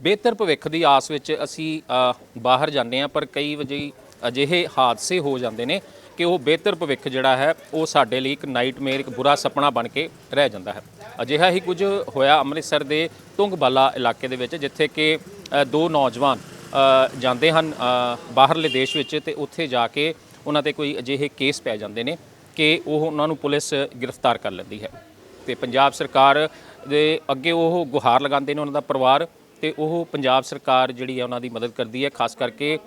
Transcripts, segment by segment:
ਬਿਹਤਰ ਭਵਿੱਖ ਦੀ ਆਸ ਵਿੱਚ ਅਸੀਂ ਬਾਹਰ ਜਾਂਦੇ ਹਾਂ, ਪਰ ਕਈ ਵਜੇ ਅਜਿਹੇ ਹਾਦਸੇ ਹੋ ਜਾਂਦੇ ਨੇ ਕਿ ਉਹ ਬਿਹਤਰ ਭਵਿੱਖ ਜਿਹੜਾ ਹੈ, ਉਹ ਸਾਡੇ ਲਈ ਇੱਕ ਨਾਈਟਮੇਅਰ ਇੱਕ ਬੁਰਾ ਸੁਪਨਾ ਬਣ ਕੇ ਰਹਿ ਜਾਂਦਾ ਹੈ। ਅਜਿਹਾ ਹੀ ਕੁਝ ਹੋਇਆ ਅੰਮ੍ਰਿਤਸਰ ਦੇ ਤੁੰਗਬਾਲਾ ਇਲਾਕੇ ਦੇ ਵਿੱਚ, ਜਿੱਥੇ ਕਿ ਦੋ ਨੌਜਵਾਨ ਜਾਂਦੇ ਹਨ ਬਾਹਰਲੇ ਦੇਸ਼ ਵਿੱਚ ਤੇ ਉੱਥੇ ਜਾ ਕੇ ਉਹਨਾਂ ਤੇ ਕੋਈ ਅਜਿਹੇ ਕੇਸ ਪੈ ਜਾਂਦੇ ਨੇ ਕਿ ਉਹ ਉਹਨਾਂ ਨੂੰ ਪੁਲਿਸ ਗ੍ਰਿਫਤਾਰ ਕਰ ਲੈਂਦੀ ਹੈ। ਤੇ ਪੰਜਾਬ ਸਰਕਾਰ ਦੇ ਅੱਗੇ ਉਹ ਗੁਹਾਰ ਲਗਾਉਂਦੇ ਨੇ ਉਹਨਾਂ ਦਾ ਪਰਿਵਾਰ ਤੇ ਉਹ ਪੰਜਾਬ ਸਰਕਾਰ ਜਿਹੜੀ ਹੈ ਉਹਨਾਂ ਦੀ ਮਦਦ ਕਰਦੀ ਹੈ ਖਾਸ ਕਰਕੇ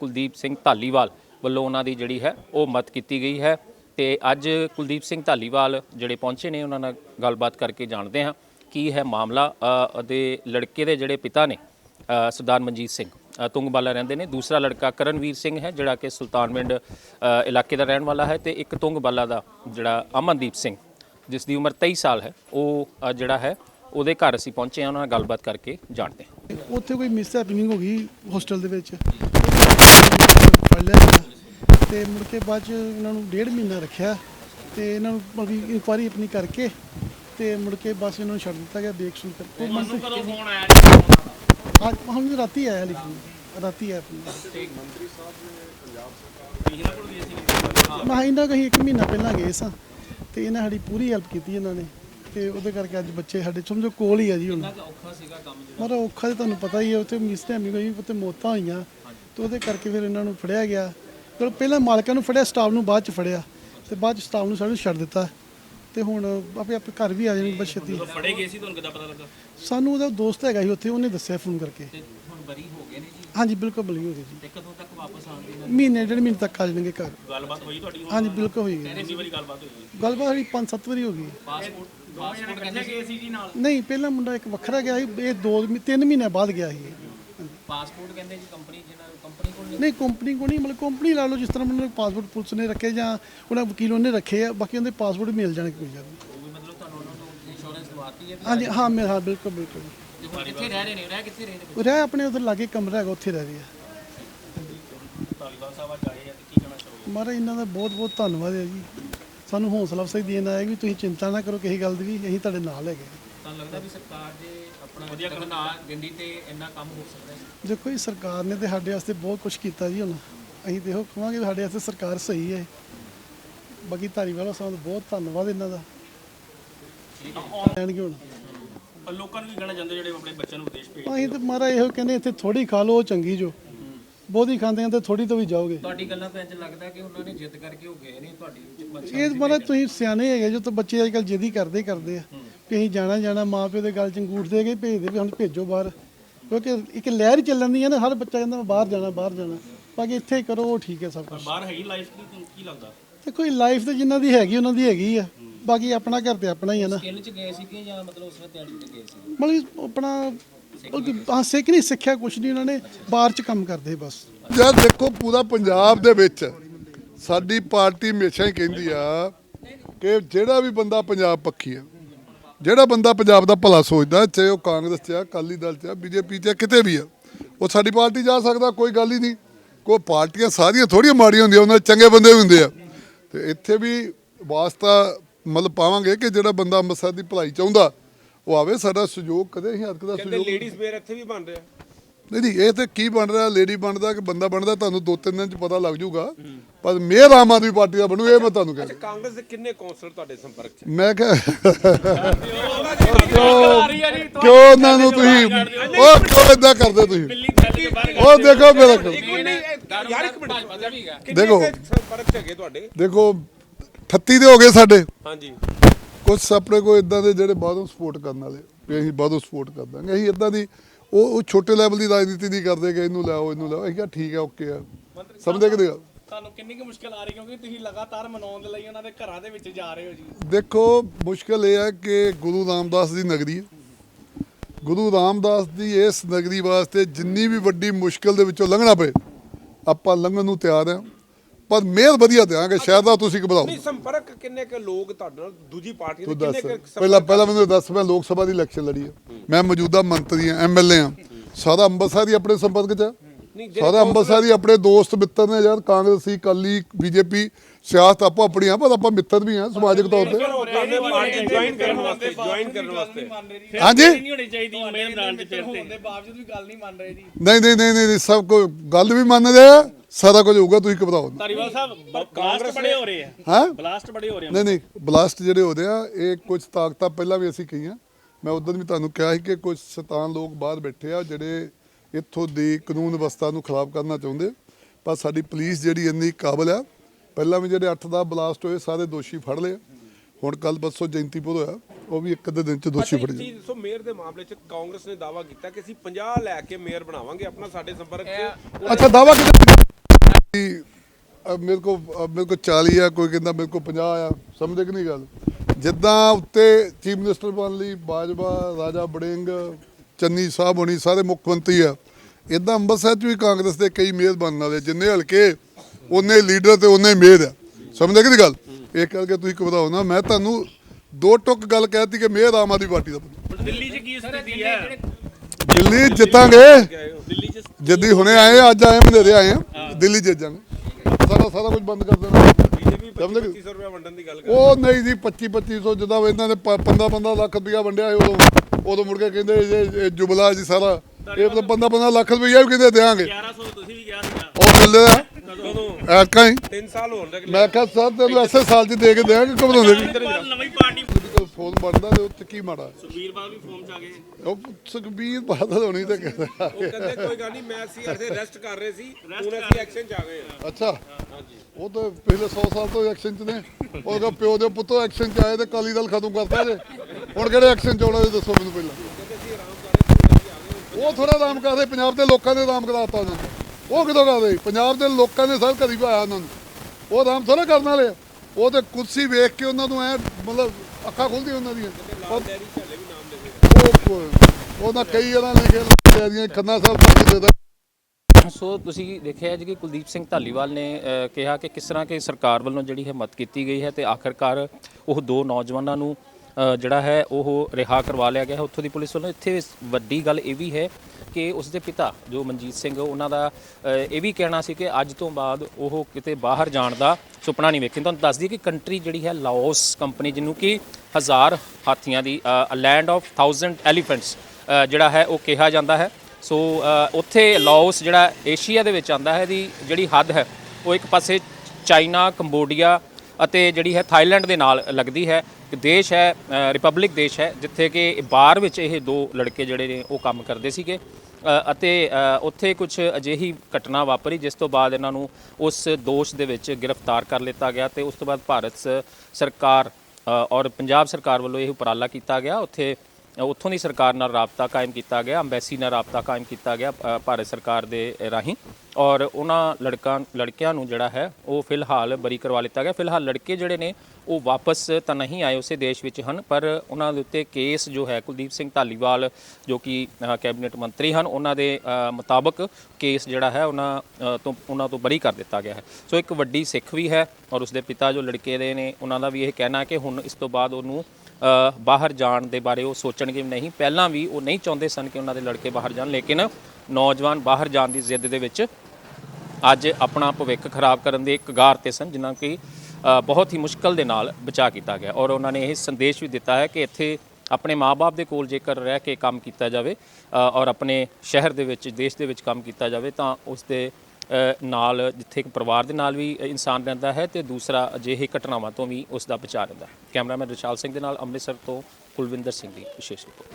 ਕੁਲਦੀਪ ਸਿੰਘ ਧਾਲੀਵਾਲ ਵੱਲੋਂ ਉਹਨਾਂ ਦੀ ਜਿਹੜੀ ਹੈ ਉਹ ਮਦਦ ਕੀਤੀ ਗਈ ਹੈ। ਤੇ ਅੱਜ ਕੁਲਦੀਪ ਸਿੰਘ ਧਾਲੀਵਾਲ ਜਿਹੜੇ ਪਹੁੰਚੇ ਨੇ ਉਹਨਾਂ ਨਾਲ ਗੱਲਬਾਤ ਕਰਕੇ ਜਾਣਦੇ ਹਾਂ ਕੀ ਹੈ ਮਾਮਲਾ ਅ, ਦੇ ਲੜਕੇ ਦੇ ਜਿਹੜੇ ਪਿਤਾ ਨੇ ਅ, ਸਰਦਾਰ ਮਨਜੀਤ ਸਿੰਘ ਤੁੰਗਬਾਲਾ ਰਹਿੰਦੇ ਨੇ। ਦੂਸਰਾ ਲੜਕਾ ਕਰਨਵੀਰ ਸਿੰਘ ਹੈ ਜਿਹੜਾ ਕਿ ਸੁਲਤਾਨਵਿੰਡ ਅ, ਇਲਾਕੇ ਦਾ ਰਹਿਣ ਵਾਲਾ ਹੈ। ਤੇ ਇੱਕ ਤੁੰਗਬਾਲਾ ਦਾ ਜਿਹੜਾ ਅਮਨਦੀਪ ਸਿੰਘ ਜਿਸ ਦੀ ਉਮਰ 23 ਸਾਲ ਹੈ ਉਹ ਜਿਹੜਾ ਹੈ ਉਹਦੇ ਘਰ ਅਸੀਂ ਪਹੁੰਚੇ ਹਾਂ ਉਹਨਾਂ ਨਾਲ ਗੱਲਬਾਤ ਕਰਕੇ ਜਾਣਦੇ ਹਾਂ। ਉੱਥੇ ਕੋਈ ਮਿਸ ਹੈਪਨਿੰਗ ਹੋ ਗਈ ਹੋਸਟਲ ਦੇ ਵਿੱਚ? ਫੜ ਲਿਆ ਗਿਆ ਤੇ ਮੁੜ ਕੇ ਬਾਅਦ ਚ ਇਹਨਾਂ ਨੂੰ ਡੇਢ ਮਹੀਨਾ ਰੱਖਿਆ ਤੇ ਇਹਨਾਂ ਨੂੰ ਮਤਲਬ ਇਨਕੁਆਰੀ ਆਪਣੀ ਕਰਕੇ ਤੇ ਮੁੜ ਕੇ ਬਸ ਇਹਨਾਂ ਨੂੰ ਛੱਡ ਦਿੱਤਾ ਗਿਆ ਦੇਖ ਸੁਣ ਕਰ ਉਹ ਮੰਤਰੀ ਕਦੋਂ ਫੋਨ ਆਇਆ ਅੱਜ ਹੁਣ ਰਾਤੀ ਆਇਆ ਲਿਖਣ ਰਾਤੀ ਆਇਆ ਆਪਣੀ ਮੈਂ ਇਹਨਾਂ ਕਹੀਂ ਇੱਕ ਮਹੀਨਾ ਪਹਿਲਾਂ ਗਏ ਸਾਂ ਤੇ ਇਹਨਾਂ ਸਾਡੀ ਪੂਰੀ ਹੈਲਪ ਕੀਤੀ ਇਹਨਾਂ ਨੇ। ਤੇ ਉਹਦੇ ਕਰਕੇ ਅੱਜ ਬੱਚੇ ਸਾਡੇ ਸਮਝੋ ਕੋਲ ਹੀ ਆ ਜੀ ਹੁਣ। ਔਖਾ ਸੀਗਾ ਕੰਮ ਮਤਲਬ ਔਖਾ ਤੇ ਤੁਹਾਨੂੰ ਪਤਾ ਹੀ ਹੈ ਉੱਥੇ ਮਿਸਟੈਮਿੰਗ ਹੋਈ ਉੱਥੇ ਮੌਤਾਂ ਹੋਈਆਂ। ਤੇ ਉਹਦੇ ਕਰਕੇ ਫਿਰ ਇਹਨਾਂ ਨੂੰ ਫੜਿਆ ਗਿਆ। ਚਲੋ ਪਹਿਲਾਂ ਮਾਲਕਾਂ ਨੂੰ ਫੜਿਆ ਸਟਾਫ ਨੂੰ ਬਾਅਦ ਚ ਫੜਿਆ। ਤੇ ਬਾਅਦ ਚ ਸਟਾਫ ਨੂੰ ਸਾਨੂੰ ਛੱਡ ਦਿੱਤਾ। ਤੇ ਹੁਣ ਆਪੇ ਆਪੇ ਘਰ ਵੀ ਆ ਜਾਣਗੇ ਬਸ ਛੇਤੀ। ਫੜੇ ਗਏ ਸੀ ਤੁਹਾਨੂੰ ਕਿੱਦਾਂ ਪਤਾ ਲੱਗਾ? ਸਾਨੂੰ ਉਹਦਾ ਦੋਸਤ ਹੈਗਾ ਸੀ ਉੱਥੇ ਉਹਨੇ ਦੱਸਿਆ ਫੋਨ ਕਰਕੇ। ਤੇ ਹੁਣ ਬਰੀ ਹੋ ਗਏ ਨੇ ਜੀ? ਹਾਂਜੀ ਬਿਲਕੁਲ ਬਲੀ ਹੋ ਗਈ ਜੀ। ਤੇ ਕਦੋਂ ਤੱਕ ਵਾਪਸ ਆਉਣਗੇ ਮਹੀਨੇ ਡੇਢ ਮਹੀਨੇ ਤੱਕ ਆ ਜਾਣਗੇ ਘਰ। ਗੱਲਬਾਤ ਹੋਈ ਤੁਹਾਡੀ ਹਾਂਜੀ ਬਿਲਕੁਲ ਹੋਈ ਗਈ ਕਿੰਨੀ ਵਾਰੀ ਗੱਲਬਾਤ ਹੋਈ? ਗੱਲਬਾਤ ਸਾਡੀ ਪੰਜ ਸੱਤ ਵਾਰੀ ਹੋ ਗਈ। ਪਾਸਪੋਰਟ ਪਾਸਪੋਰਟ ਕਹਿੰਦੇ ਗਏ ਸੀ ਜੀ ਨਾਲ? ਨਹੀਂ ਪਹਿਲਾਂ ਮੁੰਡਾ ਇੱਕ ਵੱਖਰਾ ਗਿਆ ਸੀ ਇਹ ਦੋ ਤਿੰਨ ਮਹੀਨੇ ਬਾਅਦ ਗਿਆ ਸੀ। ਪਾਸਪੋਰਟ ਕਹਿੰਦੇ ਜੀ ਕੰਪਨੀ ਜਿਹਨਾਂ ਕੰਪਨੀ ਕੋਲ ਨਹੀਂ? ਕੰਪਨੀ ਕੋ ਨਹੀਂ ਮਤਲਬ ਕੰਪਨੀ ਲਾ ਲਓ ਜਿਸ ਤਰ੍ਹਾਂ ਮੈਨੂੰ ਪਾਸਪੋਰਟ ਪੁਲਿਸ ਨੇ ਰੱਖੇ ਜਾਂ ਉਹਨਾਂ ਵਕੀਲ ਉਹਨੇ ਰੱਖੇ ਆ ਬਾਕੀ ਉਹਦੇ ਪਾਸਪੋਰਟ ਮਿਲ ਜਾਣਗੇ ਕੋਈ ਗੱਲ ਨਹੀਂ। ਮਤਲਬ ਤੁਹਾਨੂੰ ਉਹਨਾਂ ਨੂੰ ਇੰਸ਼ੋਰੈਂਸ ਦਵਾਤੀ ਹੈ ਹਾਂਜੀ ਹਾਂ ਮੇਰਾ ਹਾਂ ਬਿਲਕੁਲ ਬਿਲਕੁਲ। ਕਿੱਥੇ ਰਹਿ ਰਹੇ ਨੇ? ਰਹਿ ਕਿੱਥੇ ਰਹੇ ਨੇ ਉਹ ਰਹਿ ਆਪਣੇ ਉਧਰ ਲਾਗੇ ਕਮਰਾ ਹੈਗਾ ਉੱਥੇ ਰਹਿ ਰਹੀ ਆ। ਧਾਲੀਵਾਲ ਸਾਹਿਬ ਅੱਜ ਆਏ ਆ ਤੇ ਕੀ ਕਹਿਣਾ ਚਾਹੋਗੇ? ਮਹਾਰਾਜ ਇਹਨਾਂ ਦਾ ਬਹੁਤ ਬਹੁਤ ਧੰਨਵਾਦ ਹੈ ਜੀ। ਸਾਨੂੰ ਹੌਸਲਾ ਅਫਜ਼ਾਈ ਦੇਣ ਆਇਆ ਵੀ ਤੁਸੀਂ ਚਿੰਤਾ ਨਾ ਕਰੋ ਕਿਸੇ ਗੱਲ ਦੀ ਵੀ ਅਸੀਂ ਤੁਹਾਡੇ ਨਾਲ ਹੈਗੇ ਤੁਹਾਨੂੰ ਲੱਗਦਾ ਵੀ ਸਰਕਾਰ ਜੇ ਆਪਣਾ ਵਧੀਆ ਕਰਨ ਨਾ ਦਿੰਦੀ ਤੇ ਇੰਨਾ ਕੰਮ ਹੋ ਸਕਦਾ ਹੈ? ਦੇਖੋ ਜੀ ਸਰਕਾਰ ਨੇ ਤੇ ਸਾਡੇ ਵਾਸਤੇ ਬਹੁਤ ਕੁਝ ਕੀਤਾ ਜੀ ਹੁਣ। ਅਸੀਂ ਦੇਖੋ ਕਹਾਂਗੇ ਸਾਡੇ ਵਾਸਤੇ ਸਰਕਾਰ ਸਹੀ ਹੈ। ਬਾਕੀ ਧਾਰੀਵਾਲ ਸਾਹਿਬ ਦਾ ਬਹੁਤ ਧੰਨਵਾਦ ਇਹਨਾਂ ਦਾ। ਲੈਣਗੇ ਹੁਣ। ਲੋਕਾਂ ਨੂੰ ਵੀ ਕਹਿਣਾ ਚਾਹੁੰਦੇ ਜਿਹੜੇ ਆਪਣੇ ਬੱਚਿਆਂ ਨੂੰ ਵਿਦੇਸ਼ ਭੇਜ ਅਸੀਂ ਤੇ ਮਹਾਰਾਜ ਇਹੋ ਕਹਿੰਦੇ ਇੱਥੇ ਥੋੜੀ ਖਾ ਲਓ ਉਹ ਚੰਗੀ ਜੋ। ਬਹੁਤੀ ਖਾਂਦੇ ਆ ਤੇ ਥੋੜੀ ਤੋਂ ਵੀ ਜਾਓਗੇ। ਤੁਹਾਡੀ ਗੱਲਾਂ ਤੋਂ ਇੰਜ ਲੱਗਦਾ ਕਿ ਉਹਨਾਂ ਨੇ ਜਿੱਦ ਕਰਕੇ ਉਹ ਗਏ ਨੇ ਤੁਹਾਡੀ ਬੱਚੇ ਇਹ ਮਹਾਰਾਜ ਤੁਸੀਂ ਸਿਆਣੇ ਹੈਗੇ ਜੋ ਤਾਂ ਬੱਚੇ ਅੱਜ ਕੱਲ ਜਿੱਦੀ ਕਰਦੇ ਕਰਦੇ ਆ ਕਿ ਅਸੀਂ ਜਾਣਾ ਜਾਣਾ ਮਾਂ ਪਿਓ ਦੇ ਗੱਲ ਚ ਅੰਗੂਠ ਦੇ ਕੇ ਭੇਜਦੇ ਵੀ ਹੁਣ ਭੇਜੋ ਬਾਹਰ। ਕਿਉਂਕਿ ਇੱਕ ਲਹਿਰ ਚੱਲਣ ਦੀ ਹੈ ਨਾ ਹਰ ਬੱਚਾ ਕਹਿੰਦਾ ਮੈਂ ਬਾਹਰ ਜਾਣਾ ਬਾਹਰ ਜਾਣਾ। ਬਾਕੀ ਇੱਥੇ ਕਰੋ ਉਹ ਠੀਕ ਹੈ ਸਭ ਕੁਝ ਬਾਹਰ ਹੈਗੀ ਲਾਈਫ ਕੀ ਕੀ ਲੱਗਦਾ? ਤੇ ਕੋਈ ਲਾਈਫ ਤੇ ਜਿਨ੍ਹਾਂ ਦੀ ਹੈਗੀ ਉਹਨਾਂ ਦੀ ਹੈਗੀ ਆ। ਬਾਕੀ ਆਪਣਾ ਘਰ ਤੇ ਆਪਣਾ ਹੀ ਆ ਨਾ। ਸਕਿੱਲ ਚ ਗਏ ਸੀਗੇ ਜਾਂ ਮਤਲਬ ਉਸ ਵੇਲੇ ਤਿਆਰੀ ਤੇ ਗਏ ਸੀ? ਮਤਲਬ ਆਪਣਾ ਹਾਂ ਸਿੱਖ ਨਹੀਂ ਸਿੱਖਿਆ ਕੁਛ ਨਹੀਂ, ਉਹਨਾਂ ਨੇ ਬਾਹਰ ਚ ਕੰਮ ਕਰਦੇ ਬਸ। ਜਦ ਦੇਖੋ ਪੂਰਾ ਪੰਜਾਬ ਦੇ ਵਿੱਚ ਸਾਡੀ ਪਾਰਟੀ ਹਮੇਸ਼ਾ ਹੀ ਕਹਿੰਦੀ ਆ ਕਿ ਜਿਹੜਾ ਵੀ ਬੰਦਾ ਪੰਜਾਬ ਪੱਖੀ ਆ, ਜਿਹੜਾ ਬੰਦਾ ਪੰਜਾਬ ਦਾ ਭਲਾ ਸੋਚਦਾ, ਚਾਹੇ ਉਹ ਕਾਂਗਰਸ 'ਚ ਆ, ਅਕਾਲੀ ਦਲ 'ਚ ਆ, ਬੀਜੇਪੀ 'ਚ ਆ, ਕਿਤੇ ਵੀ ਆ, ਉਹ ਸਾਡੀ ਪਾਰਟੀ ਜਾ ਸਕਦਾ, ਕੋਈ ਗੱਲ ਹੀ ਨਹੀਂ। ਕੋਈ ਪਾਰਟੀਆਂ ਸਾਰੀਆਂ ਥੋੜੀਆਂ ਮਾੜੀਆਂ ਹੁੰਦੀਆਂ, ਉਹਨਾਂ 'ਚ ਚੰਗੇ ਬੰਦੇ ਵੀ ਹੁੰਦੇ ਆ। ਤੇ ਇੱਥੇ ਵੀ ਵਾਸਤਾ ਮਤਲਬ ਪਾਵਾਂਗੇ ਕਿ ਜਿਹੜਾ ਬੰਦਾ ਅੰਮ੍ਰਿਤਸਰ ਦੀ ਭਲਾਈ ਚਾਹੁੰਦਾ ਉਹ ਆਵੇ ਸਾਡਾ ਸਹਿਯੋਗ ਕਦੇ ਹੀ ਹੱਥ ਦਾ ਕਹਿੰਦੇ ਸਹਿਯੋਗ ਲੇਡੀਜ਼ ਵੇਅਰ ਇੱਥੇ ਵੀ ਬਣ ਰਿਹਾ। ਨਹੀਂ ਨਹੀਂ ਇਹ ਤੇ ਕੀ ਬਣ ਰਿਹਾ? ਲੇਡੀ ਬਣਦਾ ਕਿ ਬੰਦਾ ਬਣਦਾ ਤੁਹਾਨੂੰ ਦੋ ਤਿੰਨ ਦਿਨ ਚ ਪਤਾ ਲੱਗ ਜਾਊਗਾ। ਪਰ ਮੇਅਰ ਆਮ ਆਦਮੀ ਪਾਰਟੀ ਦਾ ਬਣੂ ਇਹ ਮੈਂ ਤੁਹਾਨੂੰ ਕਹਿੰਦਾ ਕਾਂਗਰਸ ਦੇ ਕਿੰਨੇ ਕੌਂਸਲਰ ਤੁਹਾਡੇ ਸੰਪਰਕ 'ਚ? ਮੈਂ ਕਿਹਾ ਕਿਉਂ? ਕਿਉਂ ਉਹਨਾਂ ਨੂੰ ਤੁਸੀਂ ਉਹ ਕਿਉਂ ਇਦਾਂ ਕਰਦੇ ਤੁਸੀਂ? ਉਹ ਦੇਖੋ ਮੇਰਾ ਕੰਮ। ਯਾਰ ਇੱਕ ਮਿੰਟ। ਦੇਖੋ। ਕਿੰਨੇ ਕੁ ਸੰਪਰਕ 'ਚ ਹੈਗੇ ਤੁਹਾਡੇ? ਦੇਖੋ 38 ਦੇ ਹੋ ਗਏ ਸਾਡੇ। ਹਾਂਜੀ। ਕੁਝ ਆਪਣੇ ਕੋਲ ਇਦਾਂ ਦੇ ਜਿਹੜੇ ਬਾਹਰੋਂ ਸਪੋਰਟ ਕਰਨ ਵਾਲੇ ਵੀ ਅਸੀਂ ਬਾਹਰੋਂ ਸਪੋਰਟ ਕਰ ਦਾਂਗੇ। ਅਸੀਂ ਇਦਾਂ ਦੀ ਉਹ ਉਹ ਛੋਟੇ ਲੈਵਲ ਦੀ ਰਾਜਨੀਤੀ ਨਹੀਂ ਕਰਦੇ ਕਿ ਇਹਨੂੰ ਲਿਆਓ ਇਹਨੂੰ ਲਿਆਓ ਅਸੀਂ ਕਿਹਾ ਠੀਕ ਹੈ ਓਕੇ ਆ ਸਮਝਦੇ ਕਿ ਗੱਲ? ਤੁਹਾਨੂੰ ਕਿੰਨੀ ਕੁ ਮੁਸ਼ਕਲ ਆ ਰਹੀ? ਕਿਉਂਕਿ ਤੁਸੀਂ ਲਗਾਤਾਰ ਮਨਾਉਣ ਦੇ ਲਈ ਉਹਨਾਂ ਦੇ ਘਰਾਂ ਦੇ ਵਿੱਚ ਜਾ ਰਹੇ ਹੋ ਜੀ। ਦੇਖੋ ਮੁਸ਼ਕਲ ਇਹ ਹੈ ਕਿ ਗੁਰੂ ਰਾਮਦਾਸ ਦੀ ਨਗਰੀ ਹੈ। ਗੁਰੂ ਰਾਮਦਾਸ ਦੀ ਇਸ ਨਗਰੀ ਵਾਸਤੇ ਜਿੰਨੀ ਵੀ ਵੱਡੀ ਮੁਸ਼ਕਲ ਦੇ ਵਿੱਚੋਂ ਲੰਘਣਾ ਪਏ ਆਪਾਂ ਲੰਘਣ ਨੂੰ ਤਿਆਰ ਹਾਂ। ਪਰ ਮਿਹਰ ਵਧੀਆ ਦਿਆਂਗੇ ਸ਼ਾਇਦ ਦਾ ਤੁਸੀਂ ਘਬਰਾਓ ਨਹੀਂ ਸੰਪਰਕ ਕਿੰਨੇ ਕੁ ਲੋਕ ਤੁਹਾਡੇ ਨਾਲ ਦੂਜੀ ਪਾਰਟੀ ਦੇ ਤੂੰ ਕਿੰਨੇ ਕੁ ਪਹਿਲਾਂ ਪਹਿਲਾਂ ਮੈਨੂੰ ਦੱਸ ਮੈਂ ਲੋਕ ਸਭਾ ਦੀ ਇਲੈਕਸ਼ਨ ਲੜੀ ਹੈ। ਮੈਂ ਮੌਜੂਦਾ ਮੰਤਰੀ ਹਾਂ ਐਮਐਲਏ ਹਾਂ ਸਾਰਾ ਅੰਮ੍ਰਿਤਸਰ ਹੀ ਆਪਣੇ ਸੰਪਰਕ 'ਚ ਜਿਹੜੇ ਸਾਰੇ ਅੰਮ੍ਰਿਤਸਰੀ ਆਪਣੇ ਦੋਸਤ ਮਿੱਤਰ ਨੇ ਯਾਰ ਕਾਂਗਰਸੀ ਕਾਲੀ ਬੀਜੇਪੀ ਸਿਆਸਤ ਆਪੋ ਆਪਣੀ ਆ ਪਰ ਆਪਾਂ ਮਿੱਤਰ ਵੀ ਆ ਸਮਾਜਿਕ ਤੌਰ ਤੇ। ਤੁਹਾਡੇ ਪਾਰਟੀ ਜੁਆਇਨ ਕਰਨ ਵਾਸਤੇ ਜੁਆਇਨ ਕਰਨ ਵਾਸਤੇ। ਹਾਂਜੀ ਨਹੀਂ ਹੋਣੀ ਚਾਹੀਦੀ। ਮੇਨ ਬ੍ਰਾਂਚ ਚ ਹੋਣ ਦੇ ਬਾਵਜੂਦ ਵੀ ਗੱਲ ਨਹੀਂ ਮੰਨ ਰਹੇ ਜੀ। ਨਹੀਂ ਨਹੀਂ ਨਹੀਂ ਨਹੀਂ ਸਭ ਕੁਝ ਗੱਲ ਵੀ ਮੰਨਦੇ ਆ। ਸਾਰਾ ਕੁਝ ਹੋਊਗਾ ਤੁਸੀਂ ਘਬਰਾਓ ਨਾ। ਧਾਰੀਵਾਲ ਸਾਹਿਬ ਬਲਾਸਟ ਬੜੇ ਹੋ ਰਹੇ ਆ। ਹਾਂ? ਬਲਾਸਟ ਬੜੇ ਹੋ ਰਹੇ ਆ। ਨਹੀਂ ਨਹੀਂ ਬਲਾਸਟ ਜਿਹੜੇ ਹੋਦੇ ਆ ਇਹ ਕੁਝ ਤਾਕਤਾਂ ਪਹਿਲਾਂ ਵੀ ਅਸੀਂ ਕਹੀਆਂ। ਮੈਂ ਉਦੋਂ ਵੀ ਤੁਹਾਨੂੰ ਕਿਹਾ ਸੀ ਕਿ ਕੁਝ ਸ਼ੈਤਾਨ ਲੋਕ ਬਾਹਰ ਬੈਠੇ ਆ ਜਿਹੜੇ ਇੱਥੋਂ ਦੀ ਕਾਨੂੰਨ ਵਿਵਸਥਾ ਨੂੰ ਖਰਾਬ ਕਰਨਾ ਚਾਹੁੰਦੇ। ਪਰ ਸਾਡੀ ਪੁਲਿਸ ਜਿਹੜੀ ਇੰਨੀ ਕਾਬਲ ਆ ਪਹਿਲਾਂ ਵੀ ਜਿਹੜੇ 8 ਦਾ ਬਲਾਸਟ ਹੋਏ ਸਾਰੇ ਦੋਸ਼ੀ ਫੜ ਲਏ। ਹੁਣ ਕੱਲ ਪਰਸੋਂ ਜੈਂਤੀਪੁਰ ਹੋਇਆ ਉਹ ਵੀ ਇੱਕ ਅੱਧੇ ਦਿਨ ਚ ਦੋਸ਼ੀ ਫੜ ਚੀਜ਼ ਦੱਸੋ ਮੇਅਰ ਦੇ ਮਾਮਲੇ 'ਚ ਕਾਂਗਰਸ ਨੇ ਦਾਵਾ ਕੀਤਾ ਕਿ ਅਸੀਂ 50 ਲੈ ਕੇ ਮੇਅਰ ਬਣਾਵਾਂਗੇ ਆਪਣਾ ਸਾਡੇ ਸੰਪਰਕ 'ਚ ਅੱਛਾ ਦਾਵਾ ਕਿਤੇ ਮੇਰੇ ਕੋ ਮੇਰੇ ਕੋ 40 ਆ ਕੋਈ ਕਹਿੰਦਾ ਮੇਰੇ ਕੋ 50 ਆ ਸਮਝਦੇ ਕਿ ਨਹੀਂ ਗੱਲ? ਜਿੱਦਾਂ ਉੱਤੇ ਚੀਫ ਮਿਨਿਸਟਰ ਬਣ ਲਈ ਬਾਜਵਾ ਰਾਜਾ ਬੜਿੰਗ ਚੰਨੀ ਸਾਹਿਬ ਹੋਣੀ ਸਾਰੇ ਮੁੱਖ ਮੰਤਰੀ ਆ। ਇਦਾਂ ਅੰਮ੍ਰਿਤਸਰ ਚ ਵੀ ਕਾਂਗਰਸ ਦੇ ਕਈ ਮੇਅਰ ਬਣਨ ਵਾਲੇ ਜਿੰਨੇ ਹਲਕੇ ਉਹਨੇ ਲੀਡਰ ਤੇ ਉਹਨੇ ਮੇਅਰ ਆ। ਸਮਝਦੇ ਕਿ ਨਹੀਂ ਗੱਲ? ਇਹ ਕਰਕੇ ਤੁਸੀਂ ਘਬਰਾਓ ਨਾ ਮੈਂ ਤੁਹਾਨੂੰ ਦੋ ਟੁਕ ਗੱਲ ਕਹਿਤੀ ਕਿ ਮੇਅਰ ਆਮ ਆਦਮੀ ਪਾਰਟੀ ਦਾ। ਦਿੱਲੀ ਚ ਕੀ ਸਥਿਤੀ ਹੈ? ਦਿੱਲੀ ਜਿੱਤਾਂਗੇ। ਜੱਦੀ ਹੁਣੇ ਆਏ ਆ, ਅੱਜ ਆਏ ਮਨੇਰੇ ਆਏ ਆ। ਦਿੱਲੀ ਜਿੱਤ ਜਾਵਾਂਗੇ ਸਾਰਾ ਸਾਰਾ ਕੁਝ ਬੰਦ ਕਰ ਦੇਣਾ। ਬੀਜੇਪੀ ਸਮਝ ਗਏ? 2500 ਰੁਪਏ ਵੰਡਣ ਦੀ ਗੱਲ ਕਰ ਉਹ ਨਹੀਂ ਜੀ 25 2500 ਜਦੋਂ ਇਹਨਾਂ ਨੇ 15 15 ਲੱਖ ਰੁਪਇਆ ਵੰਡਿਆ ਸੀ ਉਦੋਂ। ਉਦੋਂ ਮੁੜ ਕੇ ਕਹਿੰਦੇ ਇਹ ਜੁਬਲਾ ਜੀ ਸਾਰਾ। ਇਹ ਤਾਂ 15 15 ਲੱਖ ਰੁਪਇਆ ਵੀ ਕਿਤੇ ਦੇਾਂਗੇ 1100 ਤੁਸੀਂ ਵੀ ਕਿਹਾ ਸੀਗਾ। ਉਹ ਮਿਲਦੇ ਆ। ਕਦੋਂ? ਐਰਕਾਂ ਹੀ। 3 ਸਾਲ ਹੋਣ ਤੱਕ ਮੈਂ ਕਿਹਾ ਸਰ ਤੈਨੂੰ ਐਸੇ ਸਾਲ ਚ ਦੇ ਕੇ ਦੇਾਂਗੇ ਨਹੀਂ ਪਰ ਨਵੀਂ ਪਾਰਟੀ ਫੋਨ ਬਣਦਾ ਤੇ ਚ ਕੀ ਮਾੜਾ? ਸੁਖਬੀਰ ਬਾਦਲ ਵੀ ਫੋਮ ਚ ਆ ਗਏ। ਉਹ ਸੁਖਬੀਰ ਬਾਦਲ ਹੋਣੀ ਤੇ ਕਹਿੰਦਾ। ਉਹ ਕਹਿੰਦੇ ਕੋਈ ਗੱਲ ਨਹੀਂ ਮੈਂ ਸੀ ਰੈਸਟ ਕਰ ਰਹੇ ਸੀ ਹੁਣ ਅਸੀਂ ਐਕਸ਼ਨ 'ਚ ਆ ਗਏ ਹਾਂ। ਅੱਛਾ। ਉਹ ਤਾਂ ਪਿਛਲੇ 100 ਸਾਲ ਤੋਂ ਐਕਸ਼ਨ ਚ ਨੇ। ਉਹ ਕਹੋ ਪਿਓ ਦੇ ਪੁੱਤੋ ਐਕਸ਼ਨ ਚ ਆਏ ਤੇ ਕਾਲੀ ਦਲ ਖਤਮ ਕਰਤਾ ਜੇ। ਹੁਣ ਕਿਹੜੇ ਐਕਸ਼ਨ ਚ ਆਉਣਾ ਜੀ ਦੱਸੋ ਮੈਨੂੰ ਪਹਿਲਾਂ? ਉਹ ਥੋੜਾ ਆਰਾਮ ਕਰਦੇ ਪੰਜਾਬ ਦੇ ਲੋਕਾਂ ਨੇ ਆਰਾਮ ਕਰਾਤਾ ਉਹਨਾਂ ਨੂੰ। ਉਹ ਕਿਦੋਂ ਕਰਦੇ? ਪੰਜਾਬ ਦੇ ਲੋਕਾਂ ਨੇ ਸਰ ਘਰੀ ਪਾਇਆ ਉਹਨਾਂ ਨੂੰ। ਉਹ ਆਰਾਮ ਥੋੜਾ ਕਰਨ ਵਾਲੇ ਆ। ਉਹ ਤੇ ਕੁਰਸੀ ਵੇਖ ਕੇ ਉਹਨਾਂ ਨੂੰ ਐ ਮਤਲਬ ਅੱਖਾਂ ਖੁੱਲਦੀ ਉਹਨਾਂ ਦੀਆਂ। ਉਹ ਕਈ ਜਣਾ ਲਿਖੇ ਲਿਖੇ ਦੀਆਂ ਖੰਨਾ ਸਾਹਿਬ ਤੱਕ ਦੇ ਦਾ ਸੋ ਤੁਸੀਂ ਦੇਖਿਆ ਜੀ ਕਿ ਕੁਲਦੀਪ ਸਿੰਘ ਧਾਲੀਵਾਲ ਨੇ ਅ, ਕਿਹਾ ਕਿ ਕਿਸ ਤਰ੍ਹਾਂ ਕਿ ਸਰਕਾਰ ਵੱਲੋਂ ਜਿਹੜੀ ਹੈ ਮਤ ਕੀਤੀ ਗਈ ਹੈ ਤੇ ਆਖਰਕਾਰ ਉਹ ਦੋ ਨੌਜਵਾਨਾਂ ਨੂੰ ਜਿਹੜਾ ਹੈ, ਉਹ ਰਿਹਾ ਕਰਵਾ ਲਿਆ ਗਿਆ ਹੈ ਉੱਥੋਂ ਦੀ ਪੁਲਿਸ ਵੱਲੋਂ। ਇੱਥੇ ਵੱਡੀ ਗੱਲ ਇਹ ਵੀ ਹੈ ਕਿ ਉਸ ਦੇ ਪਿਤਾ, ਜੋ ਮਨਜੀਤ ਸਿੰਘ, ਉਹਨਾਂ ਦਾ ਇਹ ਵੀ ਕਹਿਣਾ ਸੀ ਕਿ ਅੱਜ ਤੋਂ ਬਾਅਦ ਉਹ ਕਿਤੇ ਬਾਹਰ ਜਾਣ ਦਾ ਸੁਪਨਾ ਨਹੀਂ ਵੇਖੇ। ਤੁਹਾਨੂੰ ਦੱਸ ਦਈਏ ਕਿ ਕੰਟਰੀ ਜਿਹੜੀ ਹੈ, ਲਾਓਸ ਕੰਪਨੀ, ਜਿਹਨੂੰ ਕਿ ਹਜ਼ਾਰ ਹਾਥੀਆਂ ਦੀ ਲੈਂਡ ਆਫ 1000 ਐਲੀਫੈਂਟਸ ਜਿਹੜਾ ਹੈ, ਉਹ ਕਿਹਾ ਜਾਂਦਾ ਹੈ। ਸੋ ਉੱਥੇ ਲਾਓਸ ਜਿਹੜਾ ਏਸ਼ੀਆ ਦੇ ਵਿੱਚ ਆਂਦਾ ਹੈ, ਦੀ ਜਿਹੜੀ ਹੱਦ ਹੈ, ਉਹ ਇੱਕ ਪਾਸੇ ਚਾਈਨਾ, ਕੰਬੋਡੀਆ ਅਤੇ ਜਿਹੜੀ ਹੈ ਥਾਈਲੈਂਡ ਦੇ ਨਾਲ ਲੱਗਦੀ ਹੈ। ਇੱਕ ਦੇਸ਼ ਹੈ ਰਿਪਬਲਿਕ ਦੇਸ਼ ਹੈ, ਜਿੱਥੇ ਕਿ ਬਾਹਰ ਵਿੱਚ ਇਹ ਦੋ ਲੜਕੇ ਜਿਹੜੇ ਨੇ ਉਹ ਕੰਮ ਕਰਦੇ ਸੀਗੇ। ਅਤੇ ਉੱਥੇ ਕੁਝ ਅਜਿਹੀ ਘਟਨਾ ਵਾਪਰੀ, ਜਿਸ ਤੋਂ ਬਾਅਦ ਇਹਨਾਂ ਨੂੰ ਉਸ ਦੋਸ਼ ਦੇ ਵਿੱਚ ਗ੍ਰਿਫਤਾਰ ਕਰ ਲਿੱਤਾ ਗਿਆ ਤੇ ਉਸ ਤੋਂ ਬਾਅਦ ਭਾਰਤ ਸ- ਸਰਕਾਰ ਔਰ ਪੰਜਾਬ ਸਰਕਾਰ ਵੱਲੋਂ ਇਹ ਉਪਰਾਲਾ ਕੀਤਾ ਗਿਆ। ਉੱਥੇ ਉੱਥੋਂ ਦੀ ਸਰਕਾਰ ਨਾਲ ਰਾਬਤਾ ਕਾਇਮ ਕੀਤਾ ਗਿਆ, ਅੰਬੈਸੀ ਨਾਲ ਰਾਬਤਾ ਕਾਇਮ ਕੀਤਾ ਗਿਆ ਭਾਰਤ ਸਰਕਾਰ ਦੇ ਰਾਹੀਂ। ਔਰ ਉਹਨਾਂ ਲੜਕਾਂ, ਲੜਕਿਆਂ ਨੂੰ ਜਿਹੜਾ ਹੈ, ਉਹ ਫਿਲਹਾਲ ਬਰੀ ਕਰਵਾ ਲਿੱਤਾ ਗਿਆ। ਫਿਲਹਾਲ ਲੜਕੇ ਜਿਹੜੇ ਨੇ, ਉਹ ਵਾਪਸ ਤਾਂ ਨਹੀਂ ਆਏ ਉਸੇ ਦੇਸ਼ ਵਿੱਚ ਹਨ, ਪਰ ਉਹਨਾਂ ਦੇ ਉੱਤੇ ਕੇਸ ਜੋ ਹੈ, ਕੁਲਦੀਪ ਸਿੰਘ ਧਾਲੀਵਾਲ ਜੋ ਕਿ ਕੈਬਨਿਟ ਮੰਤਰੀ ਹਨ, ਉਹਨਾਂ ਦੇ ਮੁਤਾਬਕ ਕੇਸ ਜਿਹੜਾ ਹੈ, ਉਹਨਾਂ ਤੋਂ ਉਹਨਾਂ ਤੋਂ ਬਰੀ ਕਰ ਦਿੱਤਾ ਗਿਆ ਹੈ। ਸੋ ਇੱਕ ਵੱਡੀ ਸਿੱਖ ਵੀ ਹੈ ਔਰ ਉਸਦੇ ਪਿਤਾ ਜੋ ਲੜਕੇ ਦੇ ਨੇ, ਉਹਨਾਂ ਦਾ ਵੀ ਇਹ ਕਹਿਣਾ ਕਿ ਹੁਣ ਇਸ ਤੋਂ ਬਾਅਦ ਉਹਨੂੰ ਬਾਹਰ ਜਾਣ ਦੇ ਬਾਰੇ ਉਹ ਸੋਚਣਗੇ ਵੀ ਨਹੀਂ। ਪਹਿਲਾਂ ਵੀ ਉਹ ਨਹੀਂ ਚਾਹੁੰਦੇ ਸਨ ਕਿ ਉਹਨਾਂ ਦੇ ਲੜਕੇ ਬਾਹਰ ਜਾਣ, ਲੇਕਿਨ ਨੌਜਵਾਨ ਬਾਹਰ ਜਾਣ ਦੀ ਜ਼ਿੱਦ ਦੇ ਵਿੱਚ ਅੱਜ ਆਪਣਾ ਭਵਿੱਖ ਖਰਾਬ ਕਰਨ ਦੇ ਕਗਾਰ ਤੇ ਸਨ, ਜਿਨ੍ਹਾਂ ਕਿ ਬਹੁਤ ਹੀ ਮੁਸ਼ਕਲ ਦੇ ਨਾਲ ਬਚਾ ਕੀਤਾ ਗਿਆ। ਔਰ ਉਹਨਾਂ ਨੇ ਇਹ ਸੰਦੇਸ਼ ਵੀ ਦਿੱਤਾ ਹੈ ਕਿ ਇੱਥੇ ਆਪਣੇ ਮਾਪੇ ਦੇ ਕੋਲ ਜੇਕਰ ਰਹਿ ਕੇ ਕੰਮ ਕੀਤਾ ਜਾਵੇ ਔਰ ਆਪਣੇ ਸ਼ਹਿਰ ਦੇ ਵਿੱਚ, ਦੇਸ਼ ਦੇ ਵਿੱਚ ਕੰਮ ਕੀਤਾ ਜਾਵੇ, ਤਾਂ ਉਸ ਦੇ ਨਾਲ ਜਿੱਥੇ ਇੱਕ ਪਰਿਵਾਰ ਦੇ ਨਾਲ ਵੀ ਇਨਸਾਨ ਰਹਿੰਦਾ ਹੈ ਤੇ ਦੂਸਰਾ ਅਜਿਹੇ ਘਟਨਾਵਾਂ ਤੋਂ ਵੀ ਉਸ ਦਾ ਬਚਾਅ ਰਹਿੰਦਾ ਹੈ। ਕੈਮਰਾਮੈਨ ਰਿਸ਼ਾਲ ਸਿੰਘ ਦੇ ਨਾਲ ਅੰਮ੍ਰਿਤਸਰ ਤੋਂ ਕੁਲਵਿੰਦਰ ਸਿੰਘ ਦੀ ਵਿਸ਼ੇਸ਼ ਰਿਪੋਰਟ।